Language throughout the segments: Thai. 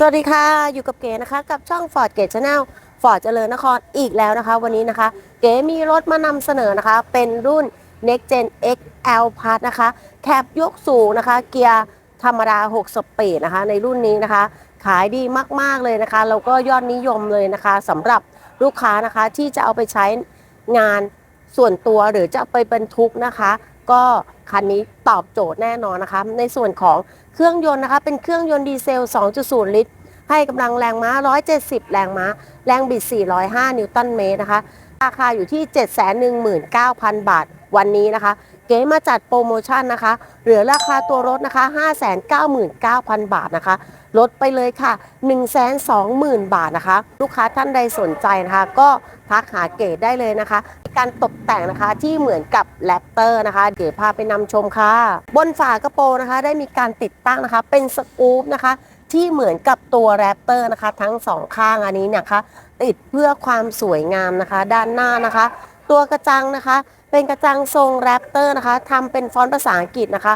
สวัสดีค่ะ อยู่กับเก๋นะคะ กับช่อง Ford เก๋ชาแนลฟอร์ดเจริญนครอีกแล้วนะคะ วันนี้นะคะ เก๋มีรถมานำเสนอนะคะ เป็นรุ่น Next Gen XL Plus นะคะแคบยกสูงนะคะ เกียร์ธรรมดา 6 สปีดนะคะ ในรุ่นนี้นะคะ ขายดีมาก ๆ เลยนะคะ แล้วก็ยอดนิยมเลยนะคะสำหรับลูกค้านะคะที่จะเอาไปใช้งานส่วนตัวหรือจะไปบรรทุกนะคะ ก็คันนี้ตอบโจทย์แน่นอนนะคะ ในส่วนของเครื่องยนต์นะคะ เป็นเครื่องยนต์ดีเซล 2.0 ลิตร ให้กำลังแรงม้า 170 แรงม้า แรงบิด 405 นิวตันเมตรนะคะ ราคาอยู่ที่ 719,000 บาทวันนี้นะคะ เก๋มาจัดโปรโมชั่นนะคะ เหลือราคาตัวรถนะคะ 599,000 บาทนะคะ ลดไปเลยค่ะ 120,000 บาทนะคะ ลูกค้าท่านใดสนใจนะคะ ก็ทักหาเก๋ได้เลยนะคะ การตกแต่งนะคะที่เหมือนกับแรปเตอร์นะคะเดี๋ยวพาไปนำชมค่ะ บนฝากระโปรงนะคะ ได้มีการติดตั้งนะคะ เป็นสกู๊ปนะคะที่เหมือนกับตัวแรปเตอร์นะคะ ทั้งสองข้างอันนี้นะคะ ติดเพื่อความสวยงามนะคะ ด้านหน้านะคะ ตัวกระจังนะคะ เป็นกระจังทรงแรปเตอร์นะคะทำเป็นฟอนต์ภาษาอังกฤษนะคะ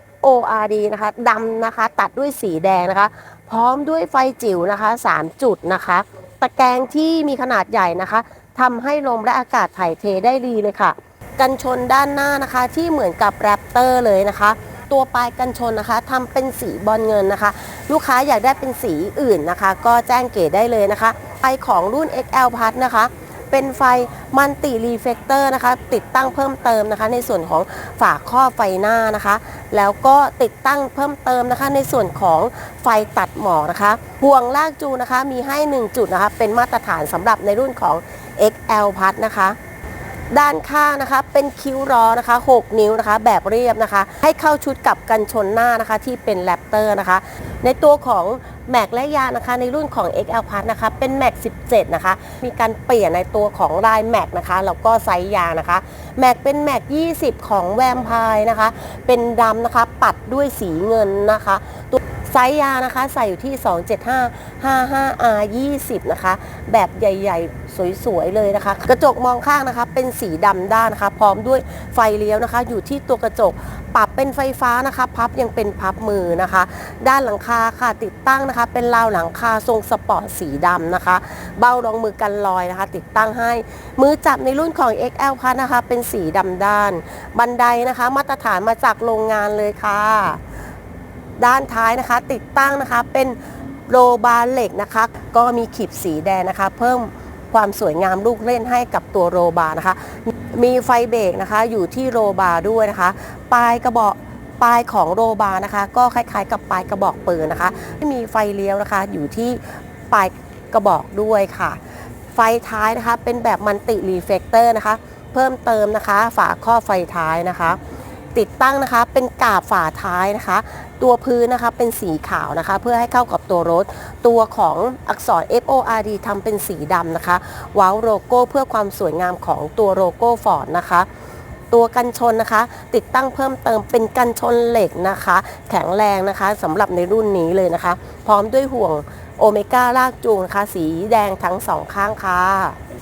F O R D นะคะดำนะคะ ตัดด้วยสีแดงนะคะ พร้อมด้วยไฟจิ๋วนะคะ 3 จุดนะคะ ตะแกรงที่มีขนาดใหญ่นะคะทำให้ลมและอากาศถ่ายเทได้ดีเลยค่ะ กันชนด้านหน้านะคะที่เหมือนกับแรปเตอร์เลยนะคะ ตัวปลายกันชนนะคะทำเป็นสีบอลเงินนะคะ ลูกค้าอยากได้เป็นสีอื่นนะคะ ก็แจ้งเก๋ได้เลยนะคะไฟของรุ่น XL Plus นะคะ เป็นไฟมันติรีเฟกเตอร์นะคะ ติดตั้งเพิ่มเติมนะคะ ในส่วนของฝาข้อไฟหน้านะคะ แล้วก็ติดตั้งเพิ่มเติมนะคะ ในส่วนของไฟตัดหมอกนะคะห่วงลากจูนะคะมีให้ 1 จุดนะคะ เป็นมาตรฐานสำหรับในรุ่นของ XL พัทนะคะ ด้านข้างนะคะ เป็นคิ้วล้อนะคะ 6 นิ้วนะคะ แบบเรียบนะคะ ให้เข้าชุดกับกันชนหน้านะคะ ที่เป็นแรปเตอร์นะคะ ในตัวของแม็กและยางนะคะ ในรุ่นของ XL Plus นะคะ เป็นแม็ก17 นะคะ มีการเปลี่ยนในตัวของลายแม็กนะคะแล้วก็ไซส์ยางนะคะแม็กเป็นแม็ก20 ของแวมไพร์นะคะ เป็นดำนะคะ ปัดด้วยสีเงินนะคะตัว ซส์ยานะคะ ใส่อยู่ที่ 275 55R 20 นะคะ แบบใหญ่ๆ สวยๆ เลยนะคะ กระจกมองข้างนะคะ เป็นสีดำด้านนะคะ พร้อมด้วยไฟเลี้ยวนะคะ อยู่ที่ตัวกระจก ปรับเป็นไฟฟ้านะคะ พับยังเป็นพับมือนะคะ ด้านหลังคาค่ะ ติดตั้งนะคะ เป็นราวหลังคาทรงสปอร์ตสีดำนะคะ เบ้ารองมือกันรอยนะคะ ติดตั้งให้ มือจับในรุ่นของ XL พันะคะ เป็นสีดำด้าน บันไดนะคะ มาตรฐานมาจากโรงงานเลยค่ะ ด้านท้ายนะคะ ติดตั้งนะคะเป็นโรบาร์เหล็กนะคะ ก็มีขีบสีแดงนะคะ เพิ่มความสวยงามลูกเล่นให้กับตัวโรบาร์นะคะ มีไฟเบรกนะคะอยู่ที่โรบาร์ด้วยนะคะ ปลายกระบอกปลายของโรบาร์นะคะ ก็คล้ายๆ กับปลายกระบอกปืนนะคะมีไฟเลี้ยวนะคะ อยู่ที่ปลายกระบอกด้วยค่ะ ไฟท้ายนะคะเป็นแบบมันติรีเฟกเตอร์นะคะ เพิ่มเติมนะคะ ฝาข้อไฟท้ายนะคะ ติดตั้งนะคะ เป็นกาบฝาท้ายนะคะ ตัวพื้นนะคะเป็นสีขาวนะคะ เพื่อให้เข้ากับตัวรถ ตัวของอักษร F O R D ทำเป็นสีดำนะคะ ว้าวโลโก้เพื่อความสวยงามของตัวโลโก้ฟอร์ดนะคะ ตัวกันชนนะคะ ติดตั้งเพิ่มเติมเป็นกันชนเหล็กนะคะ แข็งแรงนะคะสำหรับในรุ่นนี้เลยนะคะ พร้อมด้วยห่วงโอเมก้าลากจูงนะคะ สีแดงทั้งสองข้างค่ะ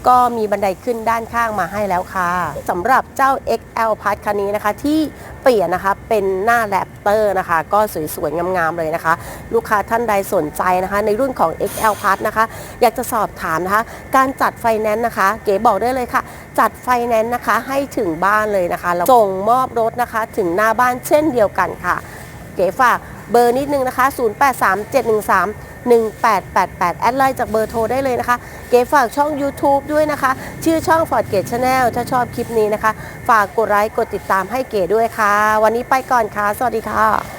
ก็มีบันไดขึ้นด้านข้างมาให้แล้วค่ะสำหรับเจ้า XL p a s คันนี้นะคะที่เปลี่ยนนะคะเป็นหน้าแรปเตอร์นะคะ ก็สวยๆงามๆเลยนะคะ ลูกค้าท่านใดสนใจนะคะ ในรุ่นของ XL p a s นะคะ อยากจะสอบถามนะคะ การจัดไฟแนนซ์นะคะ เก๋บอกได้เลยค่ะ จัดไฟแนนซ์นะคะให้ถึงบ้านเลยนะคะแล้วส่งมอบรถนะคะถึงหน้าบ้านเช่นเดียวกันค่ะ เก๋ฝากเบอร์นิดนึงนะคะ 083713 1888 แอดไลน์จากเบอร์โทรได้เลยนะคะ เก๋ฝากช่อง YouTube ด้วยนะคะ ชื่อช่อง Ford Gate Channel ถ้าชอบคลิปนี้นะคะ ฝากกดไลค์กดติดตามให้เก๋ด้วยค่ะ วันนี้ไปก่อนค่ะ สวัสดีค่ะ